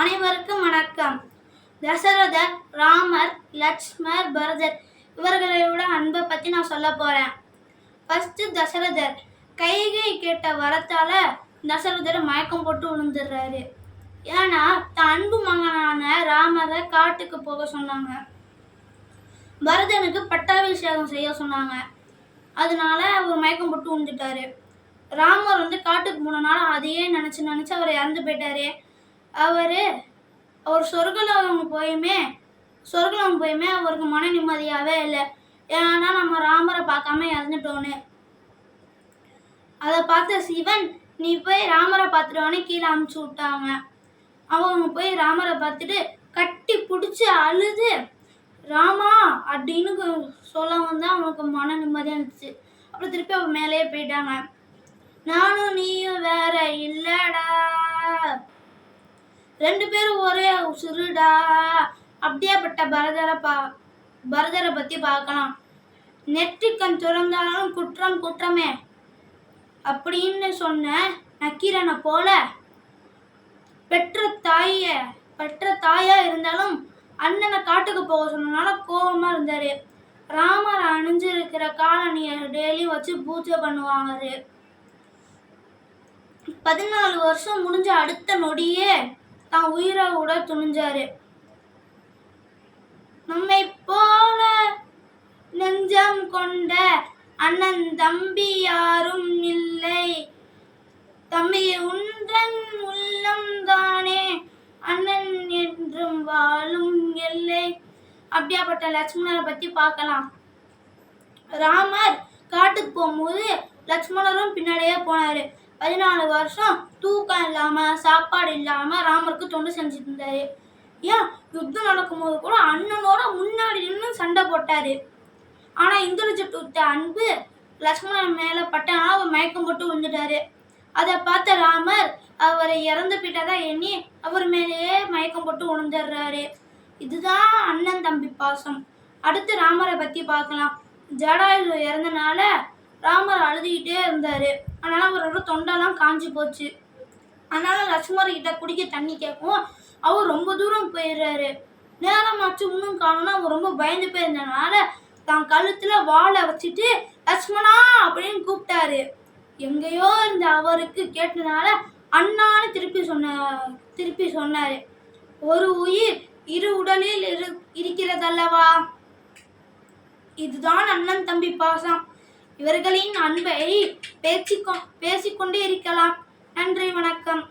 அனைவருக்கும் வணக்கம். தசரதர் ராமர் லட்சுமர் பரதர் இவர்களோட அன்பை பற்றி நான் சொல்ல போகிறேன் ஃபஸ்ட்டு தசரதர் கைகை கேட்ட வரத்தால் தசரதர் மயக்கம் போட்டு விழுந்துடுறாரு. ஏன்னா தன் அன்பு மகனான ராமரை காட்டுக்கு போக சொன்னாங்க. பரதனுக்கு பட்டாபிஷேகம் செய்ய சொன்னாங்க. அதனால அவர் மயக்கம் போட்டு விழுந்துட்டாரு. ராமர் வந்து காட்டுக்கு போனனால அதையே நினச்சி நினச்சி அவர் இறந்து போயிட்டாரு. அவர் அவர் சொர்க்கலோகம் போயுமே சொர்க்கலோகம் போயுமே அவருக்கு மன நிம்மதியாகவே இல்லை. ஏன்னா நம்ம ராமரை பார்க்காம இறந்துட்டோன்னு. அதை பார்த்த சிவன் நீ போய் ராமரை பார்த்துட்டோன்னு கீழே அமுச்சு விட்டாங்க. அவங்க போய் ராமரை பார்த்துட்டு கட்டி பிடிச்சி அழுது ராமா! அப்படின்னு சொல்லவும் தான் அவனுக்கு மன நிம்மதியாக இருந்துச்சு. அப்புறம் திருப்பி அவன் மேலேயே போயிட்டாங்க. நானும் நீயும் வேற இல்லடா! ரெண்டு பேரும் ஒரே சுருடா அப்படியேப்பட்ட பரதரை பா பரதரை பற்றி பார்க்கலாம். நெற்றிக்கண் திறந்தாலும் குற்றம் குற்றமே. அப்படின்னு சொன்ன நக்கீரனை போல பெற்ற தாய பெற்ற தாயா இருந்தாலும் அண்ணனை காட்டுக்கு போக சொன்னனால கோபமா இருந்தாரு. ராமர் அணிஞ்சிருக்கிற காலனியை டெய்லி வச்சு பூஜை பண்ணுவாங்க பதினாலு வருஷம் முடிஞ்ச அடுத்த நொடியே தான் உயிரை விட துணிஞ்சாரு. நம்மை போல நெஞ்சம் கொண்ட அண்ணன் தம்பி யாரும் இல்லை. தம்பி உன்றன் உள்ளம் தானே அண்ணன் என்றும் வாழும் இல்லை அப்படியாப்பட்ட லட்சுமணரை பத்தி பார்க்கலாம். ராமர் காட்டுக்கு போகும்போது லட்சுமணரும் பின்னாடியே போனாரு. பதினாலு வருஷம் தூக்கம் இல்லாம சாப்பாடு இல்லாம ராமருக்கு தொண்டு செஞ்சுட்டு இருந்தாரு ஏன்? யுத்தம் நடக்கும்போது கூட அண்ணனோட முன்னாடி நின்று சண்டை போட்டாரு. ஆனா இந்திரஜித் அன்பு லக்ஷ்மணன் மேல பட்டனால அவர் மயக்கம் போட்டு விழுந்துட்டாரு. அதை பார்த்த ராமர் அவரை இறந்து போயிட்டதா எண்ணி அவர் மேலேயே மயக்கம் போட்டு உணர்ந்துடுறாரு. இதுதான் அண்ணன் தம்பி பாசம். அடுத்து ராமரை பத்தி பார்க்கலாம். ஜடாயு இறந்தனால ராமர் அழுதுகிட்டே இருந்தாரு. அதனால அவரோட தொண்டெல்லாம் காஞ்சி போச்சு. அதனால லட்சுமணர் கிட்ட குடிக்க தண்ணி கேட்கும் அவர் ரொம்ப தூரம் போயிடுறாரு. நேரமாச்சு இன்னும் காணும்னா அவர் ரொம்ப பயந்து போயிருந்தனால தான் கழுத்துல வாழை வச்சுட்டு லட்சுமணா அப்படின்னு கூப்பிட்டாரு. எங்கேயோ இருந்த அவருக்கு கேட்டனால அண்ணான்னு திருப்பி சொன்ன திருப்பி சொன்னாரு. ஒரு உயிர் இரு உடலில் இரு இருக்கிறதல்லவா? இதுதான் அண்ணன் தம்பி பாசம். இவர்களின் அன்பை பேசிக்கொ பேசிக்கொண்டே இருக்கலாம். நன்றி வணக்கம்.